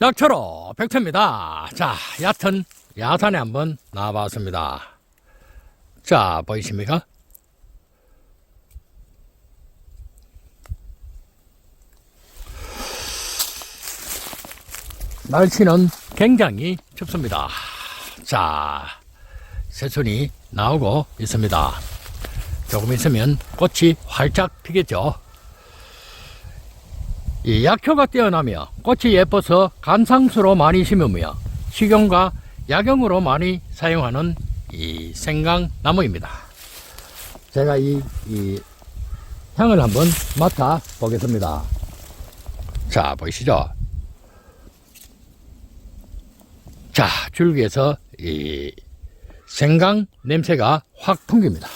약초로 백천입니다. 자, 얕은 야산에 한번 나와봤습니다. 자, 보이십니까? 날씨는 굉장히 춥습니다. 자, 새순이 나오고 있습니다. 조금 있으면 꽃이 활짝 피겠죠. 이 약효가 뛰어나며 꽃이 예뻐서 감상수로 많이 심으며 식용과 약용으로 많이 사용하는 이 생강나무입니다. 제가 이, 이 향을 한번 맡아 보겠습니다. 자, 보이시죠? 자, 줄기에서 이 생강 냄새가 확 풍깁니다.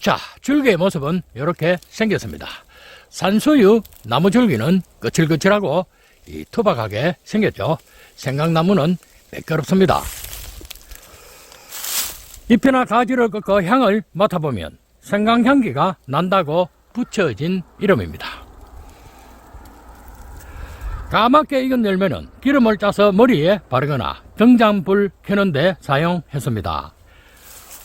자, 줄기의 모습은 이렇게 생겼습니다. 산수유 나무 줄기는 거칠거칠하고 이 투박하게 생겼죠. 생강나무는 매끄럽습니다. 잎이나 가지를 꺾어 향을 맡아보면 생강 향기가 난다고 붙여진 이름입니다. 까맣게 익은 열매는 기름을 짜서 머리에 바르거나 등잔불 켜는데 사용했습니다.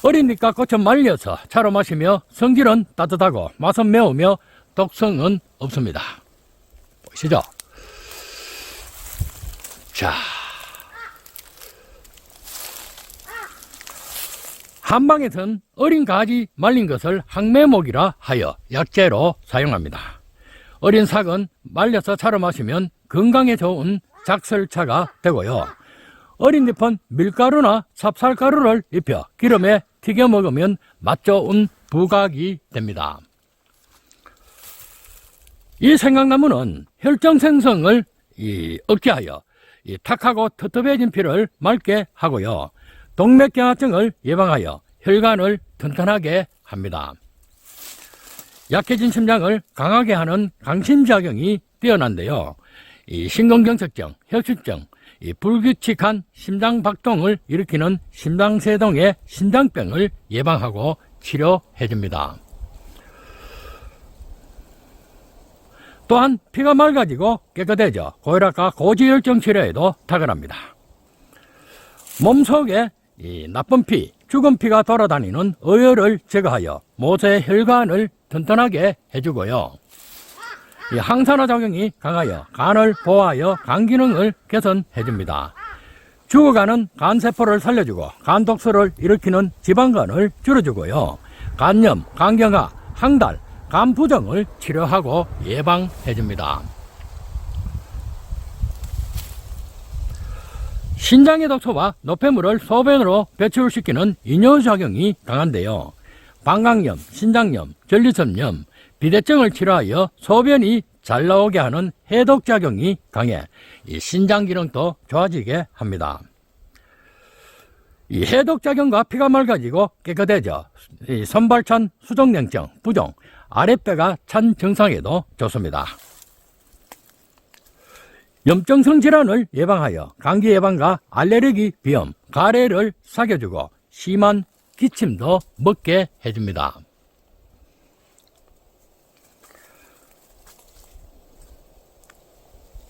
어리니까 꽃은 말려서 차로 마시며 성질은 따뜻하고 맛은 매우며 독성은 없습니다. 보시죠? 자. 한방에선 어린 가지 말린 것을 항매목이라 하여 약재로 사용합니다. 어린 삭은 말려서 차로 마시면 건강에 좋은 작설차가 되고요. 어린 잎은 밀가루나 찹쌀가루를 입혀 기름에 튀겨 먹으면 맛 좋은 부각이 됩니다. 이 생강나무는 혈정 생성을 이 억제하여 이 탁하고 텁텁해진 피를 맑게 하고요. 동맥경화증을 예방하여 혈관을 튼튼하게 합니다. 약해진 심장을 강하게 하는 강심작용이 뛰어난데요. 이 심근경색증, 혈수증, 이 불규칙한 심장 박동을 일으키는 심장세동의 심장병을 예방하고 치료해 줍니다. 또한 피가 맑아지고 깨끗해져 고혈압과 고지혈증 치료에도 탁월합니다. 몸속에 이 나쁜 피, 죽은 피가 돌아다니는 어혈을 제거하여 모세 혈관을 튼튼하게 해주고요. 이 항산화 작용이 강하여 간을 보호하여 간 기능을 개선해 줍니다. 죽어가는 간세포를 살려주고 간독소를 일으키는 지방간을 줄여주고요. 간염, 간경화, 항달, 간부정을 치료하고 예방해 줍니다. 신장의 독소와 노폐물을 소변으로 배출시키는 이뇨작용이 강한데요. 방광염, 신장염, 전리섬염, 비대증을 치료하여 소변이 잘 나오게 하는 해독작용이 강해 이 신장 기능도 좋아지게 합니다. 이 해독작용과 피가 맑아지고 깨끗해져 이 선발찬 수족냉증, 부종, 아랫배가 찬 증상에도 좋습니다. 염증성 질환을 예방하여 감기 예방과 알레르기 비염, 가래를 사겨주고 심한 기침도 먹게 해줍니다.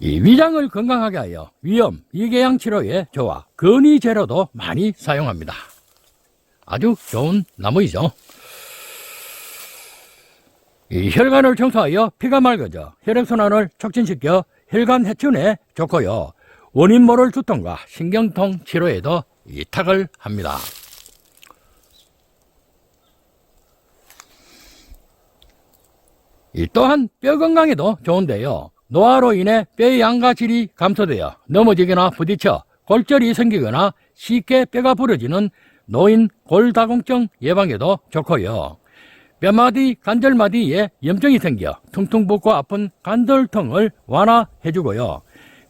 위장을 건강하게 하여 위염, 위궤양 치료에 좋아 근위 제로도 많이 사용합니다. 아주 좋은 나무이죠. 이 혈관을 청소하여 피가 맑아져 혈액순환을 촉진시켜 혈관 해춘에 좋고요. 원인 모를 두통과 신경통 치료에도 이탁을 합니다. 이 또한 뼈 건강에도 좋은데요. 노화로 인해 뼈의 양가질이 감소되어 넘어지거나 부딪혀 골절이 생기거나 쉽게 뼈가 부러지는 노인 골다공증 예방에도 좋고요. 뼈마디, 관절마디에 염증이 생겨 퉁퉁 붓고 아픈 관절통을 완화해주고요.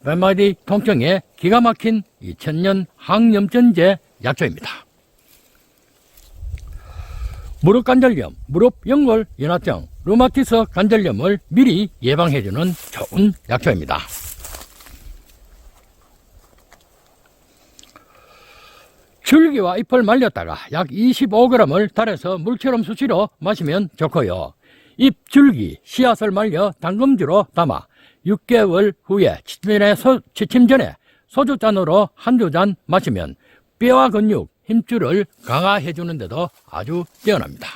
뼈마디 통증에 기가 막힌 이 천년 항염전제 약초입니다. 무릎 관절염, 무릎 연골 연화증, 루마티스 관절염을 미리 예방해주는 좋은 약초입니다. 줄기와 잎을 말렸다가 약 25g을 달여서 물처럼 수시로 마시면 좋고요. 잎 줄기, 씨앗을 말려 당금주로 담아 6개월 후에 소, 취침 전에 소주잔으로 한두 잔 마시면 뼈와 근육, 힘줄을 강화해 주는데도 아주 뛰어납니다.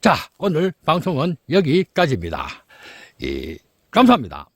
자, 오늘 방송은 여기까지입니다. 이, 감사합니다.